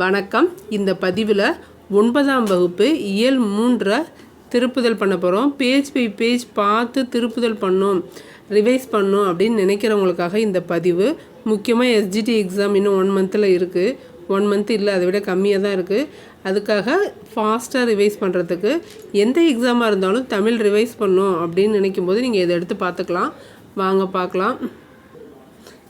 வணக்கம். இந்த பதிவில் ஒன்பதாம் வகுப்பு இயல் மூன்றை திருப்புதல் பண்ண போகிறோம் பேஜ் பை பேஜ் பார்த்து திருப்புதல் பண்ணோம் ரிவைஸ் பண்ணோம் அப்படின்னு நினைக்கிறவங்களுக்காக இந்த பதிவு. முக்கியமாக எஸ்ஜிடி எக்ஸாம் இன்னும் ஒன் மந்தில் இருக்குது ஒன் மந்த் இல்லை அதை விட கம்மியாக தான் இருக்குது அதுக்காக ஃபாஸ்ட்டாக ரிவைஸ் பண்ணுறதுக்கு எந்த எக்ஸாமாக இருந்தாலும் தமிழ் ரிவைஸ் பண்ணோம் அப்படின்னு நினைக்கும் போது நீங்கள் இதை எடுத்து பார்த்துக்கலாம். வாங்க பார்க்கலாம்.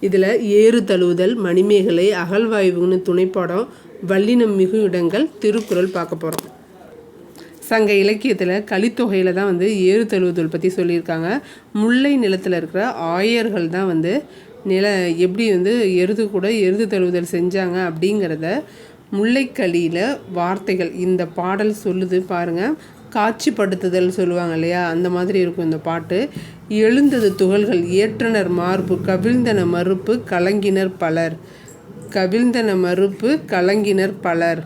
இதில் ஏறு தழுவுதல் மணிமேகலை அகழ்வாய்வுன்னு துணைப்பாடம் வல்லினம் மிகு இடங்கள் திருக்குறள் பார்க்க போகிறோம் சங்க இலக்கியத்தில் கலித்தொகையில் தான் வந்து ஏறு தழுவுதல் பற்றி சொல்லியிருக்காங்க. முல்லை நிலத்தில் இருக்கிற ஆயர்கள் தான் வந்து நில எப்படி வந்து எருது கூட எருது தழுவுதல் செஞ்சாங்க அப்படிங்கிறத முல்லைக்களியில் வார்த்தைகள் இந்த பாடல் சொல்லுது பாருங்கள் காட்சிப்படுத்துதல் சொல்லுவாங்க இல்லையா? அந்த மாதிரி இருக்கும் இந்த பாட்டு. எழுந்தது துகள்கள் ஏற்றனர் மார்பு கவிழ்ந்தன மறுப்பு கலங்கினர் பலர். கவிழ்ந்தன மறுப்பு கலங்கினர் பலர்.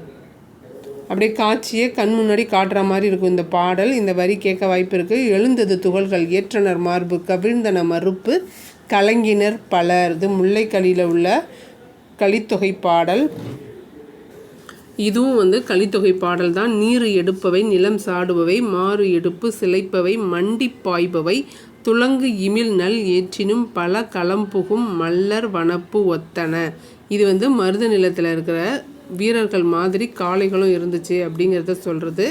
அப்படியே காட்சியை கண் முன்னாடி காட்டுற மாதிரி இருக்கும் இந்த பாடல். இந்த வரி கேட்க வாய்ப்பு இருக்குது எழுந்தது துகள்கள் ஏற்றனர் மார்பு கவிழ்ந்தன மறுப்பு கலங்கினர் பலர். இது முல்லைக்களியில் உள்ள கலித்தொகை பாடல். இதுவும் வந்து கலித்தொகை பாடல் தான். நீர் எடுப்பவை நிலம் சாடுபவை மாறு எடுப்பு சிலைப்பவை மண்டி பாய்பவை துளங்கு இமில் நல் ஏற்றினும் பல களம்புகும் மல்லர் வனப்பு ஒத்தன. இது வந்து மருத நிலத்தில் இருக்கிற வீரர்கள் மாதிரி காளைகளும் இருந்துச்சு அப்படிங்கிறத சொல்கிறது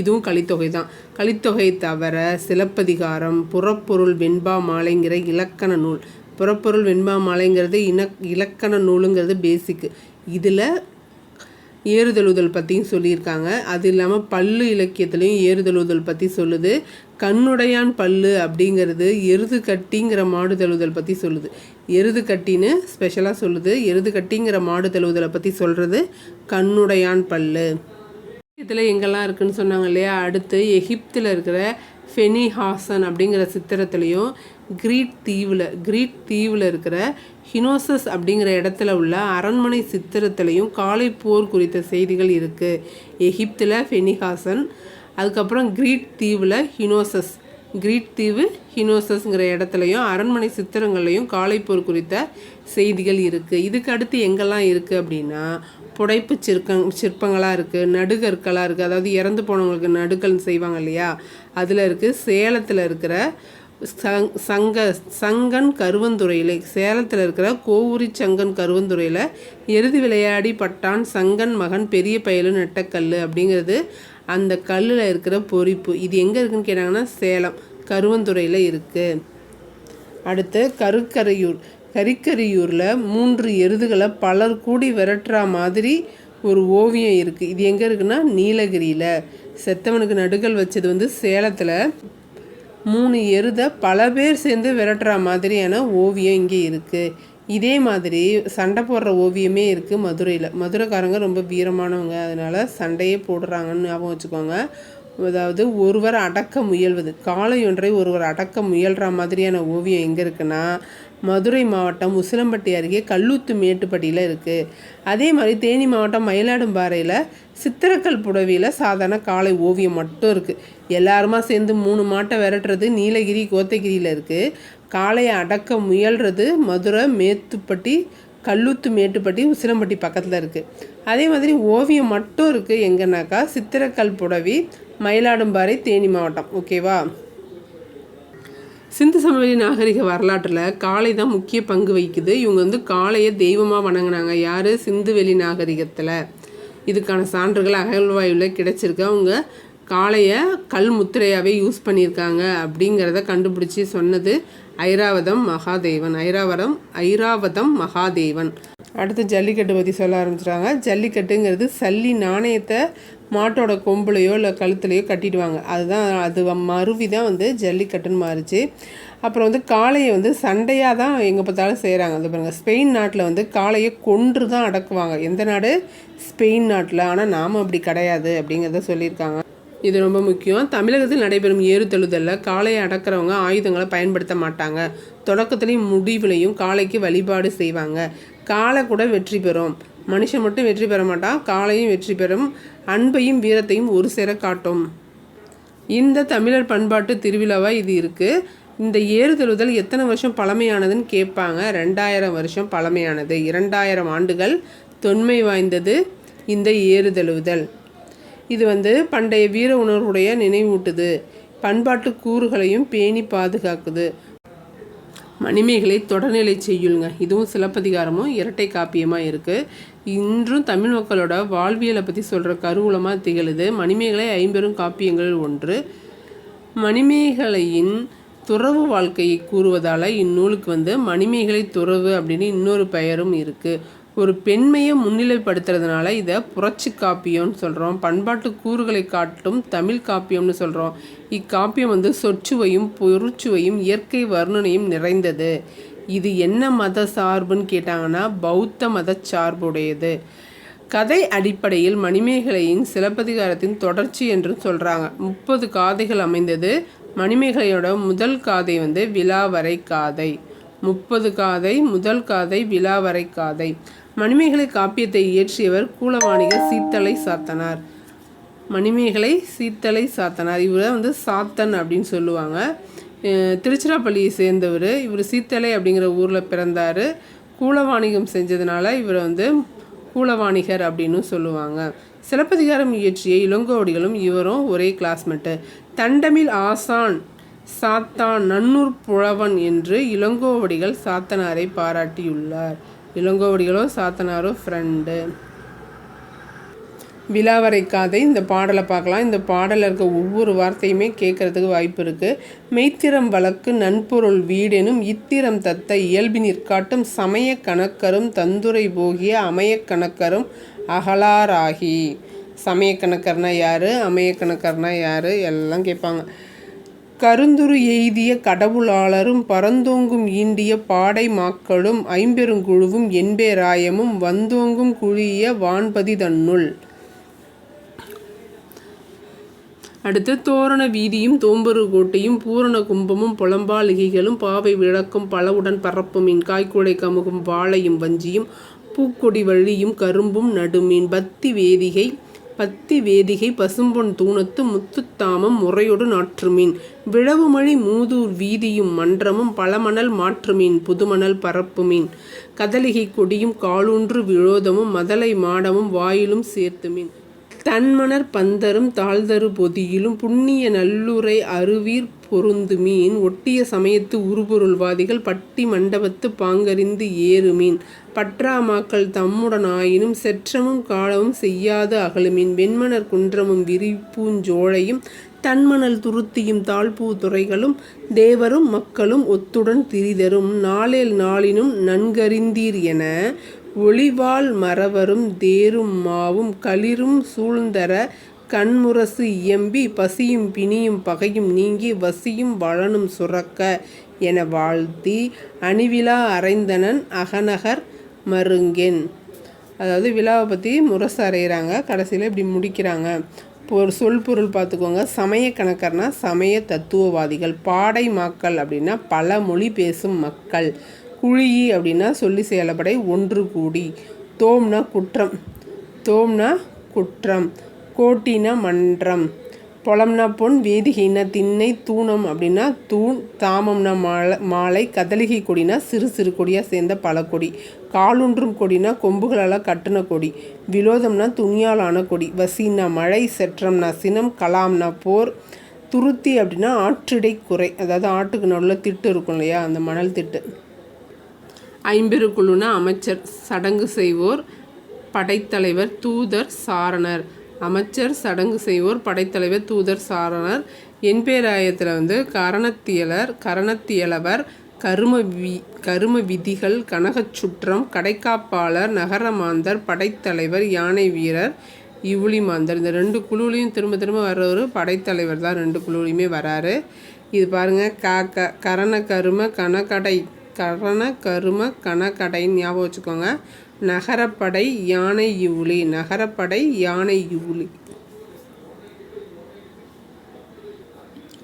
இதுவும் கலித்தொகை தான். கலித்தொகை தவிர சிலப்பதிகாரம் புறப்பொருள் வெண்பா மாலைங்கிற இலக்கண நூல். புறப்பொருள் வெண்பா மாலைங்கிறது இன இலக்கண நூலுங்கிறது பேசிக்கு இதில் ஏறுதழுதல் பற்றியும் சொல்லியிருக்காங்க. அது இல்லாமல் பல்லு இலக்கியத்துலேயும் ஏறுதழுதல் பற்றி சொல்லுது. கண்ணுடையான் பல்லு அப்படிங்கிறது எருது கட்டிங்கிற மாடு தழுவுதல் பற்றி சொல்லுது. எருது கட்டின்னு ஸ்பெஷலாக சொல்லுது. எருது கட்டிங்கிற மாடு தழுவுதலை பற்றி சொல்கிறது கண்ணுடையான் பல்லு. இதில் எங்கெல்லாம் இருக்குதுன்னு சொன்னாங்க இல்லையா? அடுத்து எகிப்தில் இருக்கிற ஃபெனிஹாசன் அப்படிங்கிற சித்திரத்துலேயும் கிரீட் தீவில் கிரீட் தீவில் இருக்கிற ஹினோசஸ் அப்படிங்கிற இடத்துல உள்ள அரண்மனை சித்திரத்துலேயும் காலை போர் குறித்த செய்திகள் இருக்குது எகிப்தில் ஃபெனிஹாசன் அதுக்கப்புறம் கிரீட் தீவில் ஹினோசஸ். கிரீட் தீவு ஹினோசஸ்ங்கிற இடத்துலையும் அரண்மனை சித்திரங்கள்லையும் காலைப்போர் குறித்த செய்திகள் இருக்குது இதுக்கு அடுத்து எங்கெல்லாம் இருக்குது அப்படின்னா புடைப்பு சிற்பங் சிற்பங்களாக இருக்குது நடுகற்களாக இருக்குது அதாவது இறந்து போனவங்களுக்கு நடுக்கல் செய்வாங்க இல்லையா? அதில் இருக்குது சேலத்தில் இருக்கிற சங் சங்க சங்கன் கருவந்துறையில் சேலத்தில் இருக்கிற கோவூரி சங்கன் கருவந்துறையில் எருது விளையாடி பட்டான் சங்கன் மகன் பெரிய பயலு நெட்டக்கல் அப்படிங்கிறது அந்த கல்லில் இருக்கிற பொறிப்பு. இது எங்கே இருக்குன்னு கேட்டாங்கன்னா சேலம். கருவந்துறையில் இருக்குது அடுத்து கருக்கரையூர். கரிக்கரையூரில் மூன்று எருதுகளை பலர் கூடி விரட்டுற மாதிரி ஒரு ஓவியம் இருக்குது இது எங்கே இருக்குன்னா நீலகிரியில். செத்தவனுக்கு நடுகள் வச்சது வந்து சேலத்தில். மூணு எருதை பல பேர் சேர்ந்து விரட்டுற மாதிரியான ஓவியம் இங்கே இருக்குது இதே மாதிரி சண்டை போடுற ஓவியமே இருக்குது மதுரையில். மதுரைக்காரங்க ரொம்ப வீரமானவங்க. அதனால் சண்டையே போடுறாங்கன்னு ஞாபகம் வச்சுக்கோங்க. அதாவது ஒருவர் அடக்க முயல்வது. காளை ஒன்றை ஒருவர் அடக்க முயல்கிற மாதிரியான ஓவியம் எங்கே இருக்குன்னா மதுரை மாவட்டம் உசிலம்பட்டி அருகே கல்லூத்து மேட்டுப்பட்டியில் இருக்குது அதே மாதிரி தேனி மாவட்டம் மயிலாடும்பாறையில் சித்திரக்கல் புடவையில் சாதாரண காளை ஓவியம் மட்டும் இருக்குது எல்லாருமா சேர்ந்து மூணு மாட்டை விரட்டுறது நீலகிரி கோத்தகிரியில் இருக்குது காளையை அடக்க முயல்றது மதுரை மேத்துப்பட்டி கல்லூத்து மேட்டுப்பட்டி உசிலம்பட்டி பக்கத்தில் இருக்குது அதே மாதிரி ஓவியம் மட்டும் இருக்குது எங்கன்னாக்கா சித்திரக்கல் புடவி மயிலாடும்பாறை தேனி மாவட்டம். ஓகேவா? சிந்து சமவெளி நாகரிக வரலாற்றில் காளை தான் முக்கிய பங்கு வகிக்குது. இவங்க வந்து காளையை தெய்வமாக வணங்கினாங்க. யார்? சிந்துவெளி நாகரிகத்தில். இதுக்கான சான்றுகள் அகழ்வாயுவில் கிடச்சிருக்கு. அவங்க காளையை கல் முத்திரையாகவே யூஸ் பண்ணியிருக்காங்க அப்படிங்கிறத கண்டுபிடிச்சி சொன்னது ஐராவதம் மகாதேவன். ஐராவதம் ஐராவதம் மகாதேவன். அடுத்து ஜல்லிக்கட்டு பற்றி சொல்ல ஆரம்பிச்சிட்டாங்க ஜல்லிக்கட்டுங்கிறது சல்லி நாணயத்தை மாட்டோட கொம்புலையோ இல்லை கழுத்துலையோ கட்டிடுவாங்க. அதுதான் அது மருவி தான் வந்து ஜல்லிக்கட்டுன்னு மாறுச்சு. அப்புறம் வந்து காளையை வந்து சண்டையாக தான் எங்கே பார்த்தாலும் செய்கிறாங்க அது பாருங்கள் ஸ்பெயின் நாட்டில் வந்து காளையை கொன்று தான் அடக்குவாங்க. எந்த நாடு? ஸ்பெயின் நாட்டில். ஆனால் நாம் அப்படி கிடையாது அப்படிங்கிறத சொல்லியிருக்காங்க. இது ரொம்ப முக்கியம். தமிழகத்தில் நடைபெறும் ஏறுதழுதலில் காளையை அடக்கிறவங்க ஆயுதங்களை பயன்படுத்த மாட்டாங்க. தொடக்கத்துலேயும் முடிவுலையும் காளைக்கு வழிபாடு செய்வாங்க. காளை கூட வெற்றி பெறும். மனுஷன் மட்டும் வெற்றி பெற மாட்டான் காளையும் வெற்றி பெறும். அன்பையும் வீரத்தையும் ஒரு சேர காட்டும். இந்த தமிழர் பண்பாட்டு திருவிழாவாக இது இருக்குது இந்த ஏறுதழுதல் எத்தனை வருஷம் பழமையானதுன்னு கேட்பாங்க. ரெண்டாயிரம் வருஷம் பழமையானது. இரண்டாயிரம் ஆண்டுகள் தொன்மை வாய்ந்தது இந்த ஏறுதழுவுதல் இது வந்து பண்டைய வீர உணர்வுடைய நினைவூட்டுது. பண்பாட்டு கூறுகளையும் பேணி பாதுகாக்குது. மணிமேகலை தொடர்நிலை செய்யுள்ங்க. இதுவும் சிலப்பதிகாரமும் இரட்டை காப்பியமாக இருக்குது இன்றும் தமிழ் மக்களோட வாழ்வியலை பற்றி சொல்கிற கருவூலமாக திகழுது. மணிமேகலை ஐம்பெரும் காப்பியங்களில் ஒன்று. மணிமேகலையின் துறவு வாழ்க்கையை கூறுவதால் இந்நூலுக்கு வந்து மணிமேகலை துறவு அப்படின்னு இன்னொரு பெயரும் இருக்குது ஒரு பெண்மையை முன்னிலைப்படுத்துறதுனால இதை புரட்சி காப்பியம்னு சொல்கிறோம் பண்பாட்டு கூறுகளை காட்டும் தமிழ் காப்பியம்னு சொல்கிறோம் இக்காப்பியம் வந்து சொற்சுவையும் பொருட்சுவையும் இயற்கை வர்ணனையும் நிறைந்தது. இது என்ன மத சார்புன்னு கேட்டாங்கன்னா பௌத்த மத சார்புடையது. கதை அடிப்படையில் மணிமேகலையின் சிலப்பதிகாரத்தின் தொடர்ச்சி என்று சொல்கிறாங்க முப்பது காதைகள் அமைந்தது. மணிமேகலையோட முதல் காதை வந்து விழாவரை காதை. முப்பது காதை முதல் காதை விழாவரை காதை. மணிமேகலை காப்பியத்தை இயற்றியவர் கூலவாணிக சீத்தலை சாத்தனார். மணிமேகலை சீத்தலை சாத்தனார். இவரை வந்து சாத்தன் அப்படின்னு சொல்லுவாங்க. திருச்சிராப்பள்ளியை சேர்ந்தவர். இவர் சீத்தலை அப்படிங்கிற ஊரில் பிறந்தார். கூலவாணிகம் செஞ்சதுனால இவரை வந்து கூலவாணிகர் அப்படின்னு சொல்லுவாங்க. சிலப்பதிகாரம் இயற்றிய இளங்கோவடிகளும் இவரும் ஒரே கிளாஸ்மேட்டு தண்டமில் ஆசான் சாத்தான் நன்னூர் புழவன் என்று இளங்கோவடிகள் சாத்தனாரை பாராட்டியுள்ளார். இளங்கோவடிகளோ சாத்தனாரோ ஃப்ரெண்டு விலாவரை காதை இந்த பாடலை பார்க்கலாம். இந்த பாடலில் இருக்க ஒவ்வொரு வார்த்தையுமே கேட்குறதுக்கு வாய்ப்பு இருக்குது மெய்த்திரம் வழக்கு நன்பொருள் வீடெனும் இத்திரம் தத்த இயல்பினிற் காட்டும் சமய கணக்கரும் தந்துரை போகிய அமைய கணக்கரும் அகலாராகி. சமய கணக்கர்னா யார்? அமைய கணக்கர்னா யார்? எல்லாம் கேட்பாங்க. கருந்துரு எய்திய கடவுளாளரும் பரந்தோங்கும் ஈண்டிய பாடை மாக்களும் ஐம்பெருங்குழுவும் என்பேராயமும் வந்தோங்கும் குழிய வான்பதி தன்னுள். அடுத்து தோரண வீதியும் தோம்பரு கோட்டையும் பூரண கும்பமும் புலம்பாலிகைகளும் பாவை விளக்கும் பலவுடன் பரப்புமீன் காய்க்குடை கமுகும் வாழையும் வஞ்சியும் பூக்கொடி வழியும் கரும்பும் நடுமீன் பத்தி வேதிகை பத்தி வேதிகை பசும்பொன் தூணத்து முத்துத்தாமம் முறையொடு நாற்றுமீன். விழவுமழி மூதூர் வீதியும் மன்றமும் பழமணல் மாற்றுமீன் புதுமணல் பரப்புமீன். கதலிகை கொடியும் காலூன்று விழோதமும் மதலை மாடமும் வாயிலும் சேர்த்துமீன். தன்மணர் பந்தரும் தாழ்தரு பொதியிலும் புண்ணிய நல்லுரை அருவீர் பொருந்து மீன் ஒட்டிய சமயத்து உருபொருள்வாதிகள் பட்டி மண்டபத்து பாங்கறிந்து ஏறுமீன் பற்றாமாக்கள் தம்முடனாயினும் செற்றமும் காலமும் செய்யாது அகலுமீன் வெண்மணர் குன்றமும் விரிப்பூஞ்சோழையும் தன்மணல் துருத்தியும் தாழ்பூ துறைகளும் தேவரும் மக்களும் ஒத்துடன் திரிதரும். நாளேல் நாளினும் நன்கறிந்தீர் என ஒளிவால் மறவரும் தேரும் மாவும் களிரும் சூழ்ந்தர கண்முரசு இயம்பி பசியும் பிணியும் பகையும் நீங்கி வசியும் வளனும் சுரக்க என வாழ்த்தி அணிவிழா அரைந்தனன் அகநகர் மருங்கென். அதாவது விழாவை பற்றி முரசு அறையிறாங்க. கடைசியில் இப்படி முடிக்கிறாங்க. ஒரு சொல் பொருள் பார்த்துக்கோங்க சமய கணக்கர்னா சமய தத்துவவாதிகள் பாடை மாக்கள் அப்படின்னா பல மொழி பேசும் மக்கள். குழியி அப்படின்னா சொல்லி செயலப்படை ஒன்று கூடி. தோம்னா குற்றம். தோம்னா குற்றம். கோட்டின மன்றம் பொலம்னா பொன் வேதிகைனா திண்ணை தூணம் அப்படின்னா தூண் தாமம்னா மாலை மாலை கதலிகை கொடினா சிறு சிறு கொடியாக சேர்ந்த பல கொடி. காலுன்றும் கொடினா கொம்புகளால் கட்டின கொடி. விலோதம்னா துணியாலான கொடி. வசின்னா மழை செற்றம்னா சினம் கலாம்னா போர். துருத்தி அப்படின்னா ஆற்றிடை குறை. அதாவது ஆட்டுக்கு நடுவில் திட்டு இருக்கும் இல்லையா? அந்த மணல் திட்டு. ஐம்பெருக்குழுன அமைச்சர் சடங்கு செய்வோர் படைத்தலைவர் தூதர் சாரணர். அமைச்சர் சடங்கு செய்வோர் படைத்தலைவர் தூதர் சாரணர். என் பேராயத்தில் வந்து கரணத்தியலர் கரணத்தியலவர் கரும வி கரும விதிகள் கனகச் சுற்றம் கடைக்காப்பாளர் நகரமாந்தர் படைத்தலைவர் யானை வீரர் இவுளி மாந்தர். இந்த ரெண்டு குழுலையும் திரும்ப திரும்ப வர்றவர் படைத்தலைவர் தான். ரெண்டு குழுலையுமே வராரு. இது பாருங்கள் க க கரண கரும கனகடை கரண கரும கணக்கடைன்னு ஞாபகம் வச்சுக்கோங்க. நகரப்படை யானை இவுளி நகரப்படை யானை இவுளி.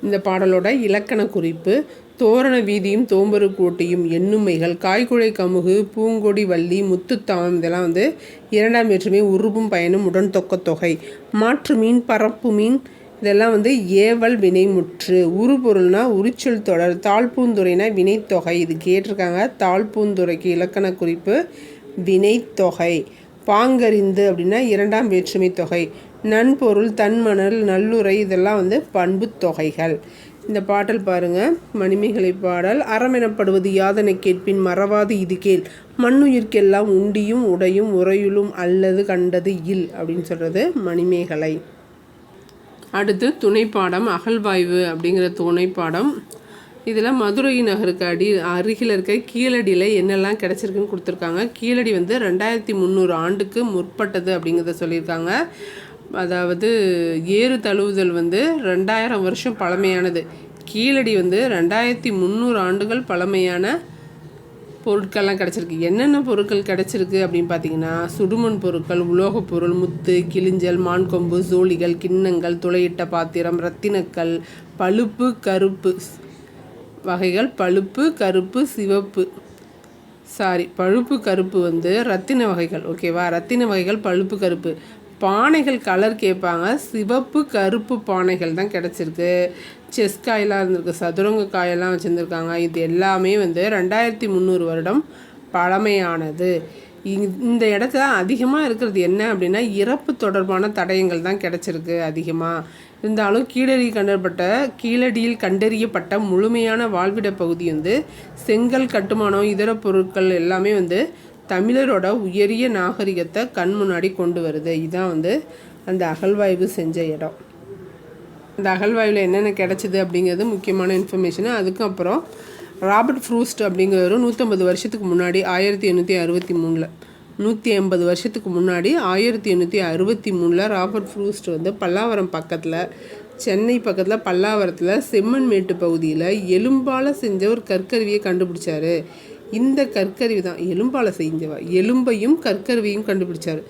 இந்த பாடலோட இலக்கண குறிப்பு தோரண வீதியும் தோம்பரு கோட்டையும் எண்ணுமைகள் காய்குழை கமுகு பூங்கொடி வள்ளி முத்துத்தாமம் இதெல்லாம் வந்து இரண்டாம் வேற்றுமை உருவும் பயனும் உடன் தொக்க தொகை. மாற்று மீன் பரப்பு மீன் இதெல்லாம் வந்து ஏவல் வினைமுற்று உருபொருள்னா உரிச்சொல் தொடர் தாழ்பூந்துறைனா வினைத்தொகை இது கேட்டிருக்காங்க தாழ்பூந்துறைக்கு இலக்கண குறிப்பு. வினைத்தொகை. பாங்கறிந்து அப்படின்னா இரண்டாம் வேற்றுமை தொகை. நன்பொருள் தன்மணல் நல்லுரை இதெல்லாம் வந்து பண்பு தொகைகள். இந்த பாடல் பாருங்க. மணிமேகலை பாடல் அறமெனப்படுவது யாதனை கேட்பின் மறவாது இது கேள். மண்ணுயிர்க்கெல்லாம் உண்டியும் உடையும் உறையுளும் அல்லது கண்டது இல் அப்படின்னு சொல்கிறது மணிமேகலை. அடுத்து துணைப்பாடம் அகழ்வாய்வு அப்படிங்கிற துணைப்பாடம். இதில் மதுரை நகருக்கு அடி அருகில் இருக்க கீழடியில் என்னெல்லாம் கிடச்சிருக்குன்னு கொடுத்துருக்காங்க. கீழடி வந்து ரெண்டாயிரத்தி முந்நூறு ஆண்டுக்கு முற்பட்டது அப்படிங்கிறத சொல்லியிருக்காங்க. அதாவது ஏறு தழுவுதல் வந்து ரெண்டாயிரம் வருஷம் பழமையானது. கீழடி வந்து ரெண்டாயிரத்தி முந்நூறு ஆண்டுகள் பழமையான பொருட்கள்லாம் கிடச்சிருக்கு. என்னென்ன பொருட்கள் கிடச்சிருக்கு அப்படின்னு பார்த்தீங்கன்னா சுடுமண் பொருட்கள் உலோகப் பொருள் முத்து கிளிஞ்சல் மான்கொம்பு சோழிகள் கிண்ணங்கள் துளையிட்ட பாத்திரம் ரத்தினக்கல் பழுப்பு கருப்பு வகைகள் பழுப்பு கருப்பு சிவப்பு. சாரி பழுப்பு கருப்பு வந்து ரத்தின வகைகள். ஓகேவா ரத்தின வகைகள் பழுப்பு கருப்பு. பானைகள் கலர் கேட்பாங்க. சிவப்பு கருப்பு பானைகள் தான் கிடச்சிருக்கு. செஸ் காயெல்லாம் இருந்திருக்கு. சதுரங்க காயெல்லாம் வச்சுருந்துருக்காங்க. இது எல்லாமே வந்து ரெண்டாயிரத்தி முந்நூறு வருடம் பழமையானது. இந்த இடத்துல அதிகமாக இருக்கிறது என்ன அப்படின்னா இறப்பு தொடர்பான தடயங்கள் தான் கிடச்சிருக்கு அதிகமாக இருந்தாலும் கீழடி கண்டப்பட்ட கீழடியில் கண்டறியப்பட்ட முழுமையான வாழ்விட பகுதி வந்து செங்கல் கட்டுமானம் இதர பொருட்கள் எல்லாமே வந்து தமிழரோட உயரிய நாகரிகத்தை கண் முன்னாடி கொண்டு வருது. இதுதான் வந்து அந்த அகழ்வாய்வு செஞ்ச இடம். அந்த அகழ்வாய்வில் என்னென்ன கிடச்சிது அப்படிங்கிறது முக்கியமான இன்ஃபர்மேஷனு அதுக்கப்புறம் ராபர்ட் ஃப்ரூஸ்ட் அப்படிங்கிறவரும் நூற்றம்பது வருஷத்துக்கு முன்னாடி ஆயிரத்தி எண்ணூற்றி அறுபத்தி மூணில் நூற்றி ஐம்பது வருஷத்துக்கு முன்னாடி ஆயிரத்தி எண்ணூற்றி அறுபத்தி மூணில் ராபர்ட் ஃப்ரூஸ்ட் வந்து பல்லாவரம் பக்கத்தில் சென்னை பக்கத்தில் பல்லாவரத்தில் செம்மண்மேட்டு பகுதியில் எலும்பால் செஞ்ச ஒரு கற்கருவியை கண்டுபிடிச்சாரு. இந்த கற்கருவி தான் எலும்பால் செஞ்சவ. எலும்பையும் கற்கருவியும் கண்டுபிடிச்சார்.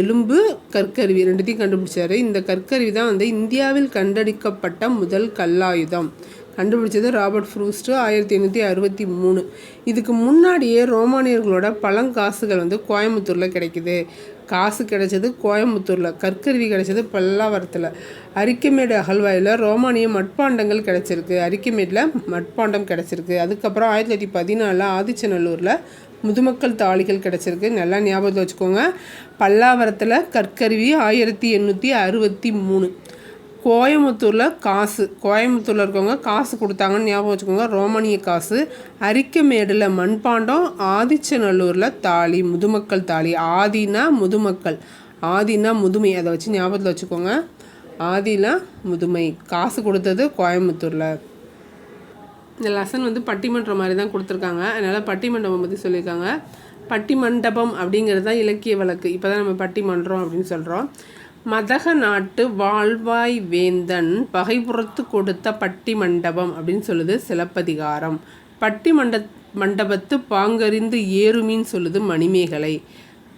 எலும்பு கற்கருவி ரெண்டுத்தையும் கண்டுபிடிச்சாரு. இந்த கற்கருவி தான் வந்து இந்தியாவில் கண்டடிக்கப்பட்ட முதல் கல்லாயுதம். கண்டுபிடிச்சது ராபர்ட் ஃப்ரூஸ்ட்டு ஆயிரத்தி எண்ணூற்றி அறுபத்தி மூணு. இதுக்கு முன்னாடியே ரோமானியர்களோட பழங்காசுகள் வந்து கோயம்புத்தூரில் கிடைக்குது. காசு கிடைச்சது கோயம்புத்தூரில் கற்கருவி கிடைச்சது பல்லாவரத்தில். அரிக்கமேடு அகழ்வாயில் ரோமானிய மட்பாண்டங்கள் கிடச்சிருக்கு. அரிக்கமேடில் மட்பாண்டம் கிடச்சிருக்கு. அதுக்கப்புறம் ஆயிரத்தி தொள்ளாயிரத்தி பதினாலில் ஆதிச்சநல்லூரில் முதுமக்கள் தாளிகள் கிடச்சிருக்கு. நல்லா ஞாபகத்தில் வச்சுக்கோங்க. பல்லாவரத்தில் கற்கருவி ஆயிரத்தி எண்ணூற்றி அறுபத்தி மூணு. கோயம்புத்தூரில் காசு. கோயம்புத்தூரில் இருக்கவங்க காசு கொடுத்தாங்கன்னு ஞாபகம் வச்சுக்கோங்க. ரோமானிய காசு. அரிக்கமேடில் மண்பாண்டம் ஆதிச்சநல்லூரில் தாலி முதுமக்கள் தாலி. ஆதினா முதுமக்கள். ஆதினா முதுமை. அதை வச்சு ஞாபகத்தில் வச்சுக்கோங்க. ஆதினா முதுமை. காசு கொடுத்தது கோயம்புத்தூரில். இந்த லெசன் வந்து பட்டிமன்றம் மாதிரி தான் கொடுத்துருக்காங்க. அதனால் பட்டிமண்டபம் பற்றி சொல்லியிருக்காங்க. பட்டிமண்டபம் அப்படிங்கிறது தான் இலக்கிய வழக்கு. இப்போ தான் நம்ம பட்டிமன்றம் அப்படின்னு சொல்கிறோம் மதக நாட்டு வாழ்வாய் வேந்தன் பகைபுறத்து கொடுத்த பட்டி மண்டபம் அப்படின்னு சொல்லுது சிலப்பதிகாரம். பட்டி மண்ட மண்டபத்து பாங்கறிந்து ஏறுமின்னு சொல்லுது மணிமேகலை.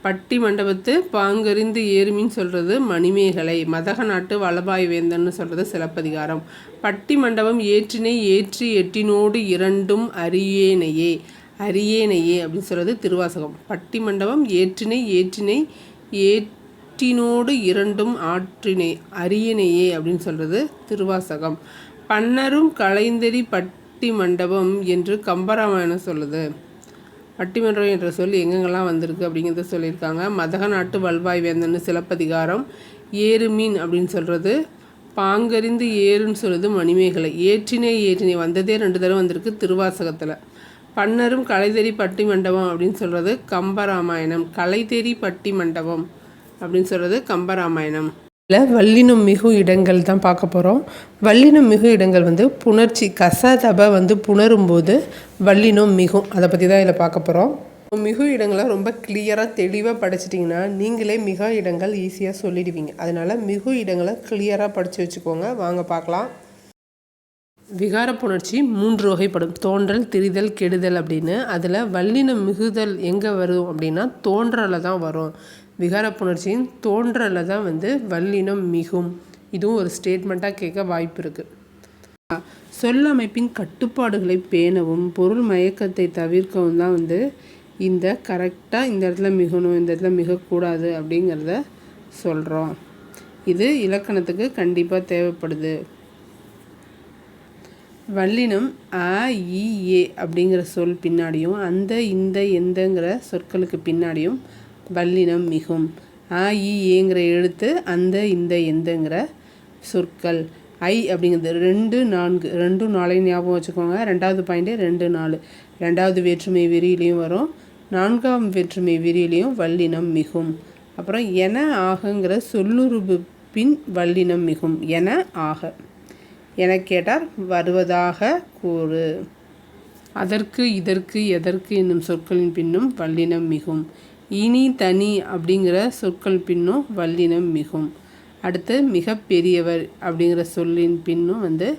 பட்டி மண்டபத்து பாங்கறிந்து ஏறுமின்னு சொல்கிறது மணிமேகலை. மதக நாட்டு வளபாய் வேந்தன்னு சொல்கிறது சிலப்பதிகாரம். பட்டி மண்டபம் ஏற்றினை ஏற்றி எட்டினோடு இரண்டும் அரியேனையே அரியேனையே அப்படின்னு சொல்கிறது திருவாசகம். பட்டி மண்டபம் ஏற்றினை ஏற்றினை ஏற் ஆற்றினோடு இரண்டும் ஆற்றினை அரியணையே அப்படின்னு சொல்கிறது திருவாசகம். பன்னரும் கலைந்தெறி பட்டி மண்டபம் என்று கம்பராமாயணம் சொல்லுது. பட்டிமன்றம் என்ற சொல் எங்கெங்கெல்லாம் வந்திருக்கு அப்படிங்கிறத சொல்லியிருக்காங்க. மதக நாட்டு வல்வாய் வேந்தன்னு சிலப்பதிகாரம் ஏறு மீன் அப்படின்னு சொல்கிறது பாங்கறிந்து ஏறுன்னு சொல்லுது மணிமேகலை. ஏற்றினே ஏற்றினை வந்ததே ரெண்டு தடவை வந்திருக்கு திருவாசகத்தில். பன்னரும் கலைதெறி பட்டி மண்டபம் அப்படின்னு சொல்கிறது கம்பராமாயணம். கலைதெறி பட்டி மண்டபம். அப்படின்னு சொல்கிறது கம்பராமாயணம். இல்லை வல்லினம் மிகு இடங்கள் தான் பார்க்க போகிறோம் வல்லினம் மிகு இடங்கள் வந்து புணர்ச்சி கசதபை வந்து புணரும்போது வல்லினம் மிகும் அதை பற்றி தான் இதில் பார்க்க போகிறோம் மிகு இடங்களை ரொம்ப கிளியராக தெளிவாக படிச்சிட்டிங்கன்னா நீங்களே மிக இடங்கள் ஈஸியாக சொல்லிடுவீங்க. அதனால் மிகு இடங்களை கிளியராக படித்து வச்சுக்கோங்க. வாங்க பார்க்கலாம். விகார புணர்ச்சி மூன்று வகைப்படும். தோன்றல் திரிதல் கெடுதல் அப்படின்னு. அதில் வல்லினம் மிகுதல் எங்கே வரும் அப்படின்னா தோன்றலில் தான் வரும். விகார புணர்ச்சியின் தோன்றலில் தான் வந்து வல்லினம் மிகும். இதுவும் ஒரு ஸ்டேட்மெண்ட்டாக கேட்க வாய்ப்பு இருக்குது சொல்லமைப்பின் கட்டுப்பாடுகளை பேணவும் பொருள் மயக்கத்தை தவிர்க்கவும் தான் வந்து இந்த கரெக்டாக இந்த இடத்துல மிகணும் இந்த இடத்துல மிகக்கூடாது அப்படிங்கிறத சொல்கிறோம் இது இலக்கணத்துக்கு கண்டிப்பாக தேவைப்படுது. வல்லினம் அ இ ஏ அப்படிங்கிற சொல் பின்னாடியும் அந்த இந்த எந்தங்கிற சொற்களுக்கு பின்னாடியும் வல்லினம் மிகும். ஆ இ ஏங்கிற எழுத்து அந்த இந்த எந்தங்கிற சொற்கள். ஐ அப்படிங்கிறது ரெண்டு நான்கு ரெண்டும் நாளையும் ஞாபகம் வச்சுக்கோங்க. ரெண்டாவது பாயிண்ட்டு ரெண்டு நாலு. ரெண்டாவது வேற்றுமை விரியிலையும் வரும். நான்காம் வேற்றுமை விரியிலையும் வல்லினம் மிகும். அப்புறம் என ஆகங்கிற சொல்லுருபு பின் வல்லினம் மிகும். என ஆக. என கேட்டார் வருவதாக கூறு. அதற்கு இதற்கு எதற்கு என்னும் சொற்களின் பின்னும் வல்லினம் மிகும். இனி தனி அப்படிங்கிற சொற்கள் பின்னும் வல்லினம் மிகும். அடுத்து மிக பெரியவர் அப்படிங்கிற சொல்லின் பின்னும் வந்து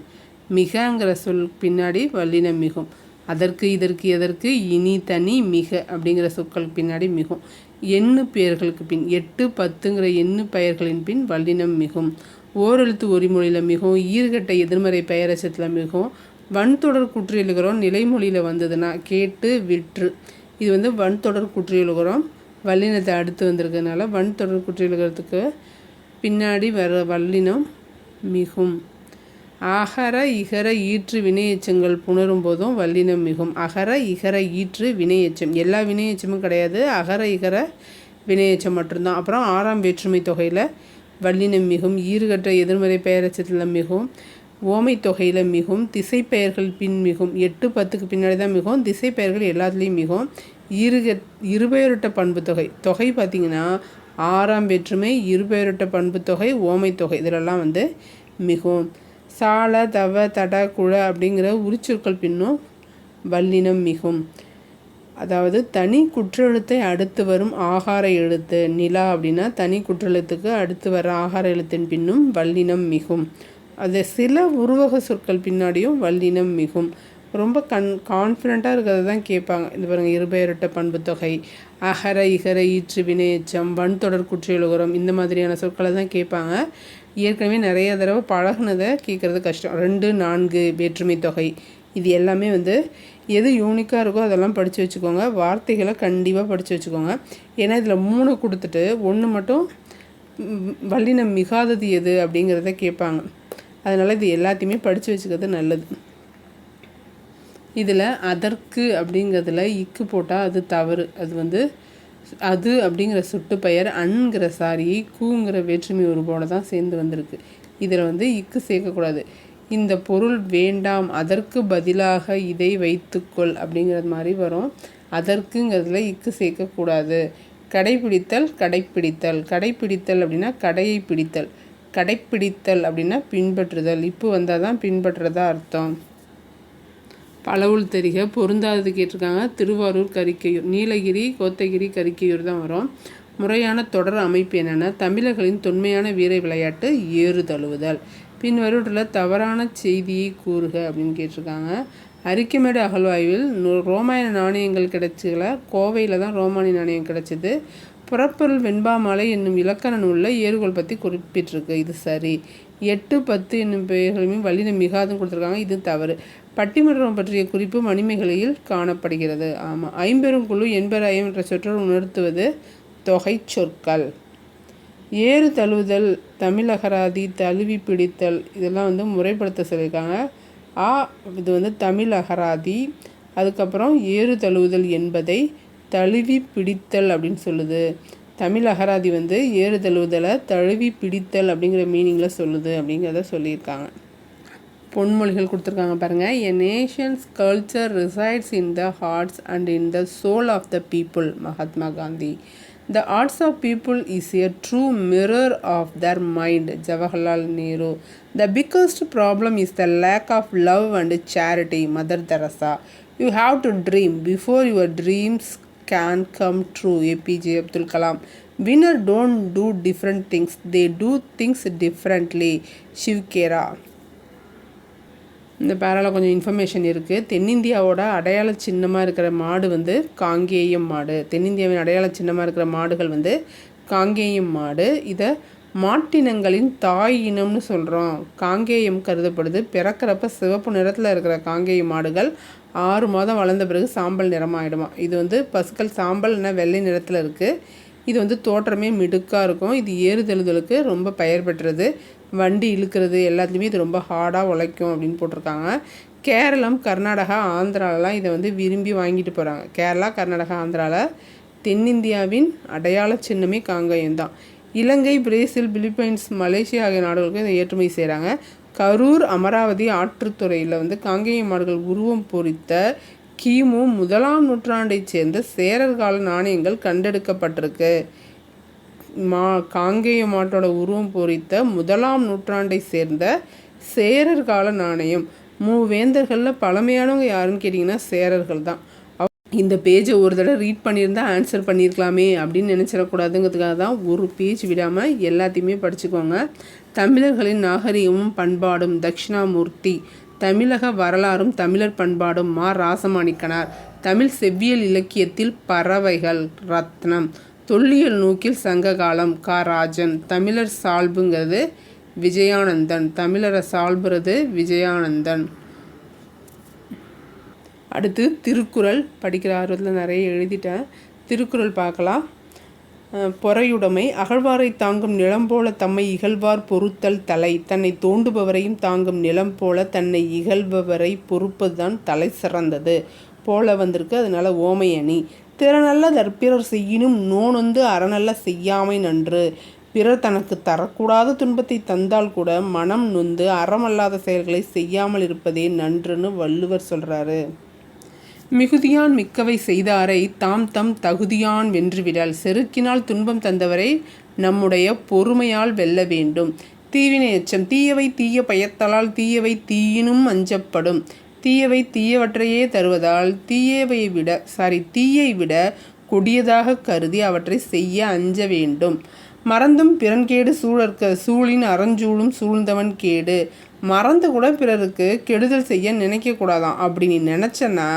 மிகங்கிற சொல் பின்னாடி வல்லினம் மிகும். அதற்கு இதற்கு எதற்கு இனி தனி மிக அப்படிங்கிற சொற்கள் பின்னாடி மிகும். எண்ணு பெயர்களுக்கு பின் எட்டு பத்துங்கிற எண்ணு பெயர்களின் பின் வல்லினம் மிகும். ஓரெழுத்து ஒரிமொழியில் மிகவும் ஈர்கட்ட எதிர்மறை பெயரச்சத்தில் மிகவும் வன்தொடர் குற்றியலுகிறோம் நிலைமொழியில் வந்ததுன்னா கேட்டு விற்று. இது வந்து வன்தொடர் குற்றியலுகிறோம் வல்லினத்தை அடுத்து வந்திருக்கிறதுனால வன்தொடர் குற்றியலுகிறதுக்கு பின்னாடி வர வல்லினம் மிகும். அகர இகர ஈற்று வினையச்சங்கள் புணரும் போதும் வல்லினம் மிகும். அகர இகர ஈற்று வினையச்சம். எல்லா வினையச்சமும் கிடையாது. அகர இகர வினையச்சம் மட்டும்தான். அப்புறம் ஆறாம் வேற்றுமை தொகையில் வல்லினம் மிகும். ஈறுகட்ட எதிர்மறை பெயரச்சத்தில் மிகும். ஓமை தொகையில் மிகும். திசை பெயர்கள் பின் மிகும். எட்டு பத்துக்கு பின்னாடி தான் மிகும். திசை பெயர்கள் எல்லாத்துலேயும் மிகும். இருக இருபெயரிட்ட பண்பு தொகை. தொகை பார்த்திங்கன்னா ஆறாம் வேற்றுமை இருபெயரிட்ட பண்பு தொகை ஓமை தொகை. இதிலெல்லாம் வந்து மிகும் சால தவ தட குழ அப்படிங்கிற உரிச்சொற்கள் பின்னும் வல்லினம் மிகும். அதாவது தனி குற்றெழுத்தை அடுத்து வரும் ஆகார எழுத்து நிலா அப்படின்னா தனி குற்றெழுத்துக்கு அடுத்து வர ஆகார எழுத்தின் பின்னும் வல்லினம் மிகும். அது சில உருவக சொற்கள் பின்னாடியும் வல்லினம் மிகும். ரொம்ப கண் கான்ஃபிடண்ட்டாக இருக்கிறது தான் கேட்பாங்க. இது பாருங்கள் இருபெயரிட்ட பண்பு தொகை அகர இகர ஈற்று வினையச்சம் வன் தொடர் குற்றியலுகரம் இந்த மாதிரியான சொற்களை தான் கேட்பாங்க. ஏற்கனவே நிறைய தடவை பழகுனதை கேட்குறது கஷ்டம். ரெண்டு நான்கு வேற்றுமை தொகை இது எல்லாமே வந்து எது யூனிக்காக இருக்கோ அதெல்லாம் படித்து வச்சுக்கோங்க. வார்த்தைகளை கண்டிப்பாக படித்து வச்சுக்கோங்க. ஏன்னா இதில் மூணு கொடுத்துட்டு ஒன்று மட்டும் வல்லினம் மிகாதது எது அப்படிங்கிறத கேட்பாங்க. அதனால் இது எல்லாத்தையுமே படித்து வச்சுக்கிறது நல்லது. இதில் அதற்கு அப்படிங்கிறதுல இக்கு போட்டால் அது தவறு. அது வந்து அது அப்படிங்கிற சுட்டு பெயர் அன்கிற சாரி கூங்கிற வேற்றுமை உருவோடு தான் சேர்ந்து வந்திருக்கு. இதில் வந்து இக்கு சேர்க்கக்கூடாது. இந்த பொருள் வேண்டாம் அதற்கு பதிலாக இதை வைத்துக்கொள் அப்படிங்கிறது மாதிரி வரும். அதற்குங்கிறதுல இக்கு சேர்க்கக்கூடாது. கடைப்பிடித்தல் கடைப்பிடித்தல். கடைப்பிடித்தல் அப்படின்னா கடையை பிடித்தல். கடைப்பிடித்தல் அப்படின்னா பின்பற்றுதல். இப்போ வந்தால் தான் பின்பற்றுறதா அர்த்தம். பழவுள் தெரிக பொருந்தாதது கேட்டிருக்காங்க. திருவாரூர் கரிக்கையூர் நீலகிரி கோத்தகிரி கரிக்கையூர் தான் வரும். முறையான தொடர் அமைப்பு என்னென்னா தமிழர்களின் தொன்மையான வீர விளையாட்டு ஏறு தழுவுதல் பின்வருடல தவறான செய்தியை கூறுக அப்படின்னு கேட்டிருக்காங்க. அரிக்கமேடு அகழ்வாய்வில் ரோமாயண நாணயங்கள் கிடைச்சதுல கோவையில் தான் ரோமானி நாணயம் கிடைச்சிது. புறப்பொருள் வெண்பாமலை என்னும் இலக்கண நூலில் ஏறுகோள் பற்றி குறிப்பிட்டிருக்கு. இது சரி. எட்டு பத்து என்னும் பெயர்களுமே வழியில் மிகாதும் கொடுத்துருக்காங்க. இது தவறு. பட்டிமன்றம் பற்றிய குறிப்பு மணிமேகலையில் காணப்படுகிறது. ஆமாம் ஐம்பெரும் குழு எண்பராயம் என்ற சொற்றொடர் உணர்த்துவது தொகை சொற்கள். ஏறு தழுவுதல் தமிழகராதி தழுவி பிடித்தல் இதெல்லாம் வந்து முறைப்படுத்த சொல்லியிருக்காங்க. ஆ இது வந்து தமிழ் அகராதி அதுக்கப்புறம் ஏறு தழுவுதல் என்பதை தழுவி பிடித்தல் அப்படின்னு சொல்லுது. தமிழ் அகராதி வந்து ஏறு தழுவுதலை தழுவி பிடித்தல் அப்படிங்கிற மீனிங்கில் சொல்லுது அப்படிங்கிறத சொல்லியிருக்காங்க. பொன்மொழிகள் கொடுத்துருக்காங்க பாருங்கள் a nation's culture resides in the hearts and in the soul of the people Mahatma Gandhi the arts of people is a true mirror of their mind Jawaharlal Nehru the biggest problem is the lack of love and charity Mother Teresa you have to dream before your dreams can come true APJ Abdul Kalam winner don't do different things they do things differently Shiv Khera இந்த பேரால் கொஞ்சம் information இருக்குது தென்னிந்தியாவோட அடையாள சின்னமாக இருக்கிற மாடு வந்து காங்கேயம் மாடு. தென்னிந்தியாவின் அடையாள சின்னமாக இருக்கிற மாடுகள் வந்து காங்கேயம் மாடு. இதை மாட்டினங்களின் தாய் இனம்னு சொல்கிறோம் காங்கேயம் கருதப்படுது. பிறக்கிறப்ப சிவப்பு நிறத்தில் இருக்கிற காங்கேயம் மாடுகள் ஆறு மாதம் வளர்ந்த பிறகு சாம்பல் நிறமாயிடுமா. இது வந்து பசுக்கள் சாம்பல்னா வெள்ளை நிறத்தில் இருக்குது இது வந்து தோற்றமே மிடுக்காக இருக்கும். இது ஏறுதழுதலுக்கு ரொம்ப பெயர் பெற்றது. வண்டி இழுக்கிறது எல்லாத்துலேயுமே இது ரொம்ப ஹார்டாக உழைக்கும் அப்படின்னு போட்டிருக்காங்க. கேரளம் கர்நாடகா ஆந்திராலலாம் இதை வந்து விரும்பி வாங்கிட்டு போகிறாங்க கேரளா கர்நாடகா ஆந்திராவில் தென்னிந்தியாவின் அடையாள சின்னமே காங்கேயம் தான். இலங்கை பிரேசில் பிலிப்பைன்ஸ் மலேசியா ஆகிய நாடுகளுக்கும் இதை ஏற்றுமதி செய்கிறாங்க கரூர் அமராவதி ஆற்றுத்துறையில் வந்து காங்கேய மாடுகள் உருவம் பொறித்த கிமு முதலாம் நூற்றாண்டைச் சேர்ந்த சேரர் கால நாணயங்கள் கண்டெடுக்கப்பட்டிருக்கு. மா காங்கேய மாட்டோட உருவம் பொறித்த முதலாம் நூற்றாண்டை சேர்ந்த சேரர் கால நாணயம். மூவேந்தர்களில் பழமையானவங்க யாருன்னு கேட்டிங்கன்னா சேரர்கள் தான். இந்த பேஜை ஒரு தடவை ரீட் பண்ணியிருந்தா ஆன்சர் பண்ணியிருக்கலாமே அப்படின்னு நினச்சிடக்கூடாதுங்கிறதுக்காக தான் ஒரு பேஜ் விடாமல் எல்லாத்தையுமே படிச்சுக்கோங்க. தமிழர்களின் நாகரிகமும் பண்பாடும் தட்சிணாமூர்த்தி தமிழக வரலாறும் தமிழர் பண்பாடும் மா ராசமாணிக்கனார். தமிழ் செவ்வியல் இலக்கியத்தில் பறவைகள் ரத்னம். தொல்லியல் நோக்கில் சங்ககாலம் க. ராஜன். தமிழர் சால்புங்கிறது விஜயானந்தன். தமிழரை சால்புறது விஜயானந்தன். அடுத்து திருக்குறள் படிக்கிற ஆர்வத்தில் நிறைய எழுதிட்டேன். திருக்குறள் பார்க்கலாம். பொறையுடைமை. அகழ்வாரை தாங்கும் நிலம் போல தம்மை இகழ்வார் பொறுத்தல் தலை. தன்னை தோண்டுபவரையும் தாங்கும் நிலம் போல தன்னை இகழ்பவரை பொறுப்பதுதான் தலை சிறந்தது. போல வந்திருக்கு. அதனால ஓமை அணி திறனல்ல தற்பிறர் செய்யினும் நோனொந்து அறநல்ல செய்யாமை நன்று. பிறர் தனக்கு தரக்கூடாத துன்பத்தை தந்தால் கூட மனம் நொந்து அறமல்லாத செயல்களை செய்யாமல் இருப்பதே நன்றுன்னு வள்ளுவர் சொல்கிறாரு மிகுதியான் மிக்கவை செய்தாரை தாம் தம் தகுதியான் வென்றுவிடல் செருக்கினால் துன்பம் தந்தவரை நம்முடைய பொறுமையால் வெல்ல வேண்டும். தீவினை எச்சம் தீயவை தீய பயத்தலால் தீயவை தீயினும் அஞ்சப்படும். தீயவை தீயவற்றையே தருவதால் தீயவை விட சாரி தீயை விட கொடியதாக கருதி அவற்றை செய்ய அஞ்ச வேண்டும். மறந்தும் பிறன்கேடு சூழற்க சூழின் அறஞ்சூழும் சூழ்ந்தவன் கேடு. மறந்து கூட பிறருக்கு கெடுதல் செய்ய நினைக்கக்கூடாதான் அப்படி நீ நினச்சனா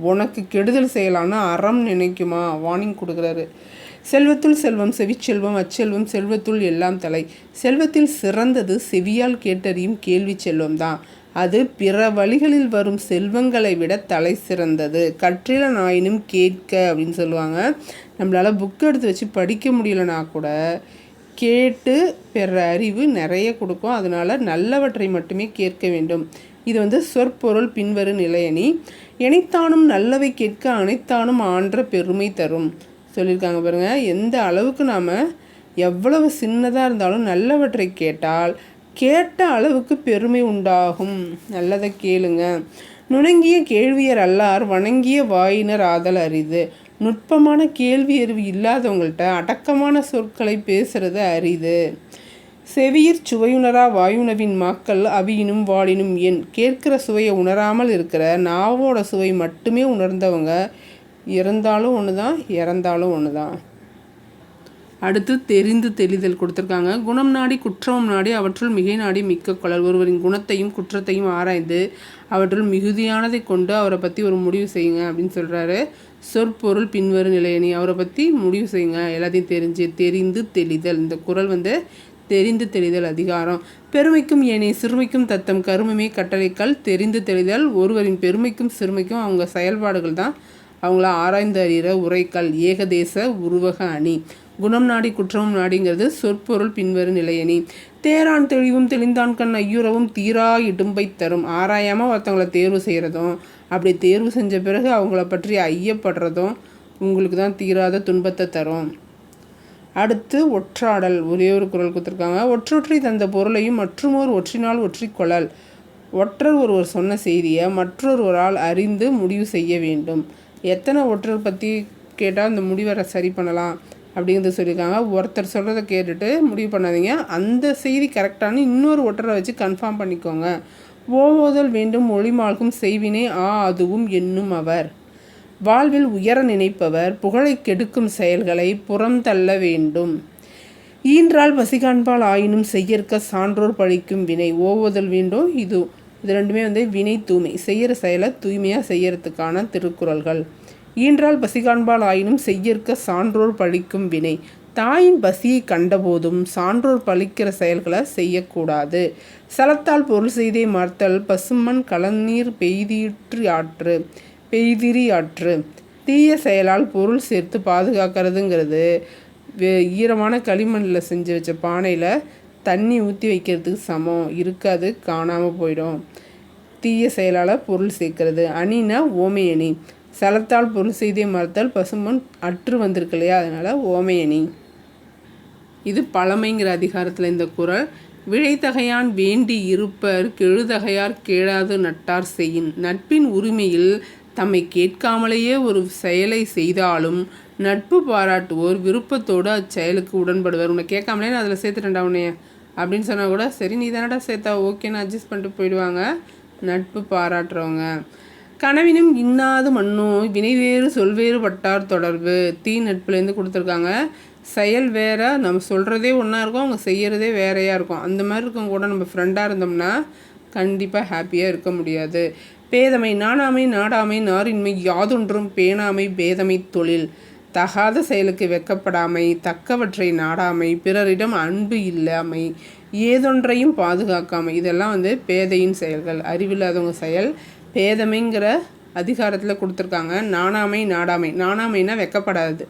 உனக்கு கெடுதல் செய்யலான்னு அறம் நினைக்குமா? வார்னிங் கொடுக்குறாரு. செல்வத்துள் செல்வம் செவிச்செல்வம் அச்செல்வம் செல்வத்துள் எல்லாம் தலை. செல்வத்தில் சிறந்தது செவியால் கேட்டறியும் கேள்வி செல்வம் தான் அது பிற வழிகளில் வரும் செல்வங்களை விட தலை சிறந்தது. கற்றில நாயினும் கேட்க அப்படின்னு சொல்லுவாங்க. நம்மளால் புக் எடுத்து வச்சு படிக்க முடியலனா கூட கேட்டு பெற அறிவு நிறைய கொடுக்கும். அதனால் நல்லவற்றை மட்டுமே கேட்க வேண்டும். இது வந்து சொற்பொருள் பின்வரும் நிலையணி. இணைத்தானும் நல்லவை கேட்க அனைத்தானும் ஆன்ற பெருமை தரும். சொல்லியிருக்காங்க பாருங்கள் எந்த அளவுக்கு நாம் எவ்வளவு சின்னதாக இருந்தாலும் நல்லவற்றை கேட்டால் கேட்ட அளவுக்கு பெருமை உண்டாகும். நல்லதை கேளுங்க. நுணங்கிய கேள்வியர் அல்லார் வணங்கிய வாயினர் ஆதல் அரிது. நுட்பமான கேள்வி அறிவு இல்லாதவங்கள்ட்ட அடக்கமான சொற்களை பேசுறது அரிது. செவியிற் சுவையுணரா வாயுணவின் மக்கள் அவியினும் வாழினும் என் கேட்கிற சுவையை உணராமல் இருக்கிற நாவோட சுவை மட்டுமே உணர்ந்தவங்க இறந்தாலும் ஒன்று தான் இறந்தாலும் ஒன்று தான் அடுத்து தெரிந்து தெளிதல் கொடுத்துருக்காங்க. குணம் நாடி குற்றமும் நாடி அவற்றுள் மிகை நாடி மிக்க கொள்ளல் ஒருவரின் குணத்தையும் குற்றத்தையும் ஆராய்ந்து அவற்றுள் மிகுதியானதை கொண்டு அவரை பற்றி ஒரு முடிவு செய்யுங்க அப்படின்னு சொல்கிறாரு சொற்பொருள் பின்வரும் நிலையணி அவரை பற்றி முடிவு செய்யுங்க. எல்லாத்தையும் தெரிஞ்சு தெரிந்து தெளிதல். இந்த குரல் வந்து தெரிந்து தெளிதல் அதிகாரம். பெருமைக்கும் ஏனைய சிறுமைக்கும் தத்தம். கருமமே கட்டளைக்கல். தெரிந்து தெளிதல். ஒருவரின் பெருமைக்கும் சிறுமைக்கும் அவங்க செயல்பாடுகள் தான் அவங்கள ஆராய்ந்து அறிகிற உரைக்கல். ஏகதேச உருவக அணி. குணம் நாடி குற்றமும் நாடிங்கிறது சொற்பொருள் பின்வரும் நிலையணி. தேரான் தெளிவும் தெளிந்தான் கண் ஐயுறவும் தீரா இடும்பை தரும். ஆராயாமல் ஒருத்தவங்களை தேர்வு செய்கிறதும் அப்படி தேர்வு செஞ்ச பிறகு அவங்கள பற்றி ஐயப்படுறதும் உங்களுக்கு தான் தீராத துன்பத்தை தரும். அடுத்து ஒற்றாடல். ஒரே ஒரு குரல் கொடுத்துருக்காங்க. ஒற்றொற்றி தந்த பொருளையும் மற்றுமோர் ஒற்றினால் ஒற்றிக்கொள்ளல் ஒற்றர் ஒருவர் சொன்ன செய்தியை மற்றொருவரால் அறிந்து முடிவு செய்ய வேண்டும். எத்தனை ஒற்றர் பற்றி கேட்டால் அந்த முடிவரை சரி பண்ணலாம். அப்படிங்கிறது சொல்லியிருக்காங்க. ஒருத்தர் சொல்கிறத கேட்டுட்டு முடிவு பண்ணாதீங்க. அந்த செய்தி கரெக்டான இன்னொரு ஒற்றரை வச்சு கன்ஃபார்ம் பண்ணிக்கோங்க. ஓவோதல் வேண்டும் மொழிமாழ்கும் செய்வினை ஆ அதுவும் என்னும் அவர். வாழ்வில் உயர நினைப்பவர் புகழை கெடுக்கும் செயல்களை புறம் தள்ள வேண்டும். ஈன்றால் பசிகாண்பால் ஆயினும் செய்யற்க சான்றோர் பழிக்கும் வினை. ஓவுதல் வேண்டும் இது இது ரெண்டுமே வந்து வினை தூய்மை. செய்கிற செயலை தூய்மையாக செய்யறதுக்கான திருக்குறள்கள். ஈன்றால் பசி காண்பால் ஆயினும் செய்யற்க சான்றோர் பழிக்கும் வினை. தாயின் பசியை கண்டபோதும் சான்றோர் பழிக்கிற செயல்களை செய்யக்கூடாது. சலத்தால் பொருள் செய்தே மார்த்தல் பசுமண் கலநீர் பெய்தீற்று ஆற்று பெய்திரி ஆற்று. தீய செயலால் பொருள் சேர்த்து பாதுகாக்கிறதுங்கிறது. ஈரமான களிமண்ணில் செஞ்சு வச்ச பானையில் தண்ணி ஊற்றி வைக்கிறதுக்கு சமம். இருக்காது காணாமல் போயிடும். தீய செயலால் பொருள் சேர்க்கறது. அணினா ஓமையணி சலத்தால் பொருள் செய்தியை மறுத்தால் பசும்பொன் அற்று வந்திருக்கு இல்லையா அதனால் ஓமையணி இது பழமைங்கிற அதிகாரத்தில் இந்த குரல். விழைத்தகையான் வேண்டி இருப்பர் கெழுதகையார் கேளாது நட்டார் செய்யின். நட்பின் உரிமையில் தம்மை கேட்காமலேயே ஒரு செயலை செய்தாலும் நட்பு பாராட்டுவோர் விருப்பத்தோடு அச்செயலுக்கு உடன்படுவார். உன்னை கேட்காமலே நான் அதில் சேர்த்துட்டேன்டா உன்னைய. அப்படின்னு சொன்னால் கூட சரி நீ தானடா சேர்த்தா ஓகேன்னு அட்ஜஸ்ட் பண்ணிட்டு போயிடுவாங்க. நட்பு பாராட்டுறவங்க. கனவினும் இன்னாது மண்ணும் வினைவேறு சொல்வேறு பட்டார் தொடர்பு. தீ நட்புலேருந்து கொடுத்துருக்காங்க. செயல் வேற நம்ம சொல்கிறதே ஒன்றா இருக்கும் அவங்க செய்கிறதே வேறையாக இருக்கும். அந்த மாதிரி இருக்கும் கூட நம்ம ஃப்ரெண்டாக இருந்தோம்னா கண்டிப்பாக ஹாப்பியாக இருக்க முடியாது. பேதமை நாணாமை நாடாமை நாரின்மை யாதொன்றும் பேணாமை பேதமை தொழில். தகாத செயலுக்கு வெக்கப்படாமை தக்கவற்றை நாடாமை பிறரிடம் அன்பு இல்லாமை ஏதொன்றையும் பாதுகாக்காமை. இதெல்லாம் வந்து பேதையின் செயல்கள். அறிவில்லாதவங்க செயல் பேதமைங்கிற அதிகாரத்தில் கொடுத்துருக்காங்க. நாணாமை நாடாமை. நாணாமைனா வெக்கப்படாது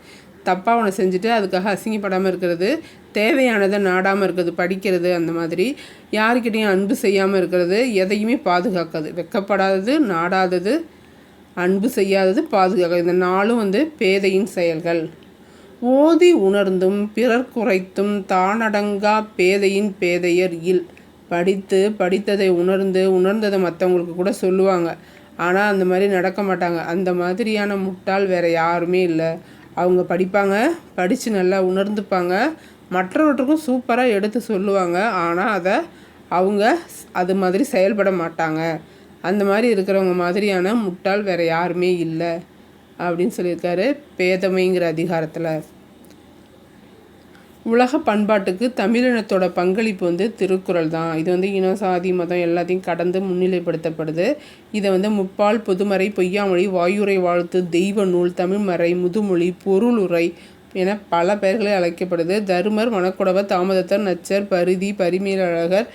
தப்பாக ஒன்று செஞ்சுட்டு அதுக்காக அசிங்கப்படாமல் இருக்கிறது தேவையானதை நாடாமல் இருக்கிறது படிக்கிறது அந்த மாதிரி. யாருக்கிட்டையும் அன்பு செய்யாமல் இருக்கிறது எதையுமே பாதுகாக்காது. வெக்கப்படாதது நாடாதது அன்பு செய்யாதது பாதுகாக்காது. இந்த நாளும் வந்து பேதையின் செயல்கள். ஓதி உணர்ந்தும் பிறர் குறைத்தும் தானடங்கா பேதையின் பேதையர் இல். படித்து படித்ததை உணர்ந்து உணர்ந்ததை மற்றவங்களுக்கு கூட சொல்லுவாங்க. ஆனால் அந்த மாதிரி நடக்க மாட்டாங்க. அந்த மாதிரியான முட்டாள் வேறு யாருமே இல்லை. அவங்க படிப்பாங்க படித்து நல்லா உணர்ந்துப்பாங்க. மற்றவற்றுக்கும் சூப்பராக எடுத்து சொல்லுவாங்க. ஆனால் அதை அவங்க அது மாதிரி செயல்பட மாட்டாங்க. அந்த மாதிரி இருக்கிறவங்க மாதிரியான முட்டாள் வேறு யாருமே இல்லை. அப்படின்னு சொல்லியிருக்காரு பேதமைங்கிற அதிகாரத்தில். உலக பண்பாட்டுக்கு தமிழினத்தோட பங்களிப்பு வந்து திருக்குறள் தான். இது வந்து இன சாதி மதம் எல்லாத்தையும் கடந்து முன்னிலைப்படுத்தப்படுது. இதை வந்து முப்பால் பொதுமறை பொய்யாமொழி வாயுரை வாழ்த்து தெய்வ நூல் தமிழ்மறை முதுமொழி பொருளுரை என பல பெயர்களை அழைக்கப்படுது. தருமர் மணக்குடவர் தாமதத்தர் நச்சர் பருதி பரிமேலழகர்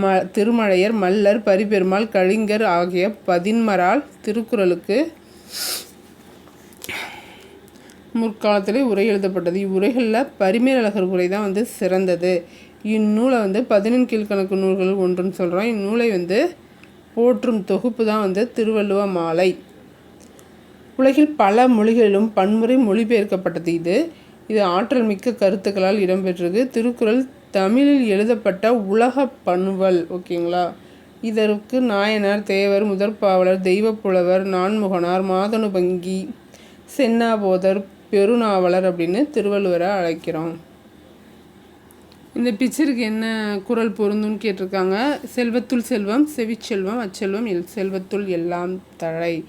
ம திருமழையர் மல்லர் பரிபெருமாள் கலிங்கர் ஆகிய பதின்மரால் திருக்குறளுக்கு முற்காலத்தில் உரை எழுதப்பட்டது. இவ்வுரைகளில் பரிமேலழகர் உரை தான் வந்து சிறந்தது. இந்நூலை வந்து பதினெண் கீழ்கணக்கு நூல்கள் ஒன்றுன்னு சொல்கிறோம் இந்நூலை வந்து போற்றும் தொகுப்பு தான் வந்து திருவள்ளுவ மாலை. உலகில் பல மொழிகளிலும் பன்முறை மொழிபெயர்க்கப்பட்டது இது. இது ஆற்றல் மிக்க கருத்துக்களால் இடம்பெற்றது திருக்குறள் தமிழில் எழுதப்பட்ட உலக பணுவல் ஓகேங்களா? இதற்கு நாயனார் தேவர் முதற்பாவலர் தெய்வப்புலவர் நான்முகனார் மாதனுபங்கி சென்னாபோதர் பெருநாவலர் அப்படின்னு திருவள்ளுவரை அழைக்கிறோம். இந்த பிக்சருக்கு என்ன குரல் பொருந்தும்னு கேட்டிருக்காங்க. செல்வத்துள் செல்வம் செவிச்செல்வம் அச்செல்வம் எல் செல்வத்துள் எல்லாம் தழை.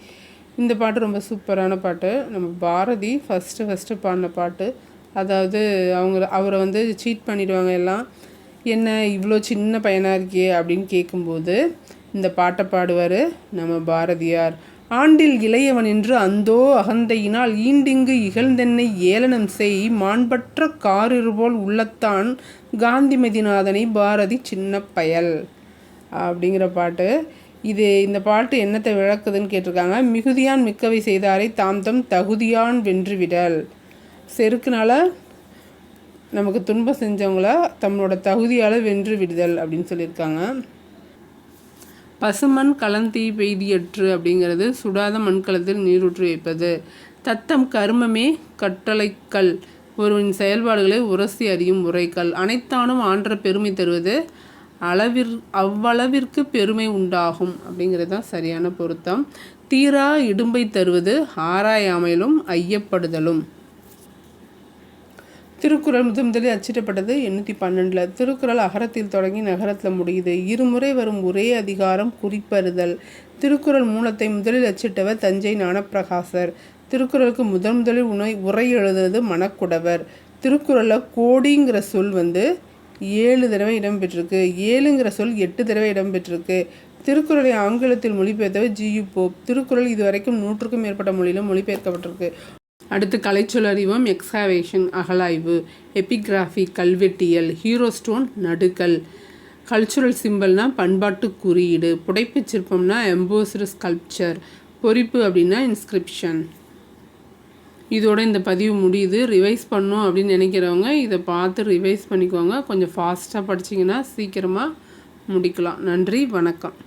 இந்த பாட்டு ரொம்ப சூப்பரான பாட்டு. நம்ம பாரதி ஃபஸ்ட்டு ஃபஸ்ட்டு பாடின பாட்டு. அதாவது அவங்க அவரை வந்து சீட் பண்ணிடுவாங்க எல்லாம். என்ன இவ்வளோ சின்ன பையனாக இருக்கே அப்படின்னு கேட்கும்போது இந்த பாட்டை பாடுவார் நம்ம பாரதியார். ஆண்டில் இளையவன் என்று அந்தோ அகந்தையினால் ஈண்டிங்கு இகழ்ந்தென்னை ஏளனம் செய் மாண்பற்ற காரிருபோல் உள்ளத்தான் காந்திமதிநாதனை பாரதி சின்ன பயல். அப்படிங்கிற பாட்டு. இது இந்த பாட்டு என்னத்தை விளக்குதுன்னு கேட்டிருக்காங்க. மிகுதியான் மிக்கவை செய்தாரை தாம் தம் தகுதியான் வென்றுவிடல். செருக்குனால நமக்கு துன்பம் செஞ்சவங்கள தம்மளோட தகுதியால் வென்று விடுதல் அப்படின்னு சொல்லியிருக்காங்க. பசுமண் கலந்தீ பெய்தியற்று அப்படிங்கிறது சுடாத மண்கலத்தில் நீரூற்றி வைப்பது. தத்தம் கருமமே கட்டளைக்கல் ஒருவனின் செயல்பாடுகளை உரசி அறியும் உரைக்கல். அனைத்தானும் ஆன்ற பெருமை தருவது அளவிற் அவ்வளவிற்கு பெருமை உண்டாகும் அப்படிங்கிறது தான் சரியான பொருத்தம். தீரா இடும்பை தருவது ஆராயாமையிலும் ஐயப்படுதலும். திருக்குறள் முதன் முதலில் அச்சிடப்பட்டது எண்ணூற்றி பன்னெண்டில். திருக்குறள் அகரத்தில் தொடங்கி நகரத்தில் முடியுது. இருமுறை வரும் ஒரே அதிகாரம் குறிப்பறுதல். திருக்குறள் மூலத்தை முதலில் அச்சிட்டவர் தஞ்சை ஞானப்பிரகாசர். திருக்குறளுக்கு முதன் முதலில் உணை உரை எழுதுனது மணக்குடவர். திருக்குறளில் கோடிங்கிற சொல் வந்து ஏழு தடவை இடம்பெற்றிருக்கு. ஏழுங்கிற சொல் எட்டு தடவை இடம்பெற்றிருக்கு. திருக்குறளை ஆங்கிலத்தில் மொழிபெயர்த்தவர் ஜியு போப். திருக்குறள் இதுவரைக்கும் நூற்றுக்கும் மேற்பட்ட மொழியிலும் மொழிபெயர்க்கப்பட்டிருக்கு. அடுத்து கலைச்சொலறிவம் எக்ஸாவேஷன் அகலாய்வு எபிகிராஃபி கல்வெட்டியல் ஹீரோ ஸ்டோன் நடுக்கல். கல்ச்சுரல் சிம்பிள்னா பண்பாட்டு குறியீடு. புடைப்பு சிற்பம்னா எம்போஸ்டு ஸ்கல்ப்சர் பொறிப்பு அப்படின்னா இன்ஸ்கிரிப்ஷன் இதோட இந்த பதிவு முடியுது. ரிவைஸ் பண்ணும் அப்படின்னு நினைக்கிறவங்க இதை பார்த்து ரிவைஸ் பண்ணிக்கோங்க. கொஞ்சம் ஃபாஸ்ட்டாக படிச்சிங்கன்னா சீக்கிரமாக முடிக்கலாம். நன்றி வணக்கம்.